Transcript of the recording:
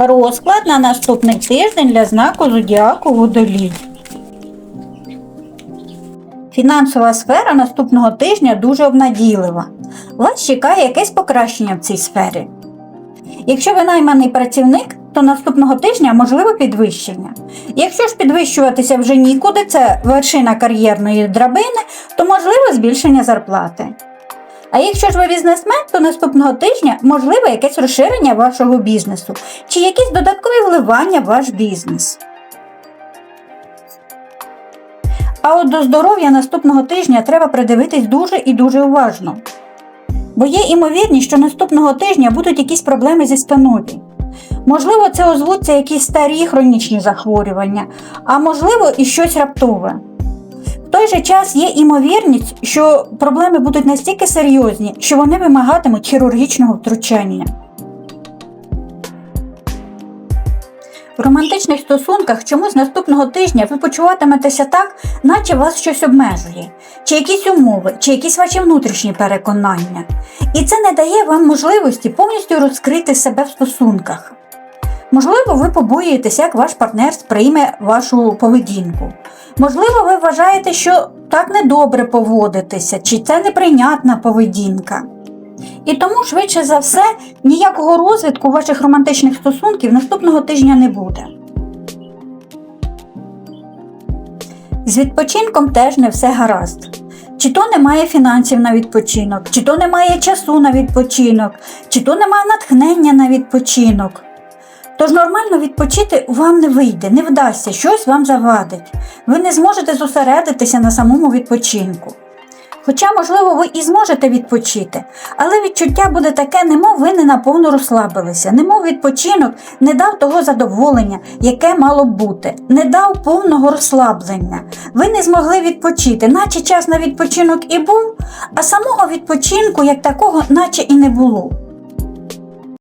Розклад на наступний тиждень для знаку зодіаку Водолій. Фінансова сфера наступного тижня дуже обнадійлива. Вас чекає якесь покращення в цій сфері. Якщо ви найманий працівник, то наступного тижня можливо підвищення. Якщо ж підвищуватися вже нікуди, це вершина кар'єрної драбини, то можливо збільшення зарплати. А якщо ж ви бізнесмен, то наступного тижня можливо якесь розширення вашого бізнесу чи якісь додаткові вливання в ваш бізнес. А от до здоров'я наступного тижня треба придивитись дуже і дуже уважно. Бо є імовірність, що наступного тижня будуть якісь проблеми зі спиною. Можливо, це озвуться якісь старі хронічні захворювання, а можливо і щось раптове. В той же час є імовірність, що проблеми будуть настільки серйозні, що вони вимагатимуть хірургічного втручання. В романтичних стосунках чомусь наступного тижня ви почуватиметеся так, наче вас щось обмежує, чи якісь умови, чи якісь ваші внутрішні переконання. І це не дає вам можливості повністю розкрити себе в стосунках. Можливо, ви побоюєтеся, як ваш партнер сприйме вашу поведінку. Можливо, ви вважаєте, що так недобре поводитеся, чи це неприйнятна поведінка. І тому, швидше за все, ніякого розвитку ваших романтичних стосунків наступного тижня не буде. З відпочинком теж не все гаразд. Чи то немає фінансів на відпочинок, чи то немає часу на відпочинок, чи то немає натхнення на відпочинок. Тож нормально відпочити вам не вийде, не вдасться, щось вам завадить. Ви не зможете зосередитися на самому відпочинку. Хоча, можливо, ви і зможете відпочити, але відчуття буде таке, немов ви не наповну розслабилися, немов відпочинок не дав того задоволення, яке мало б бути, не дав повного розслаблення. Ви не змогли відпочити, наче час на відпочинок і був, а самого відпочинку як такого, наче і не було.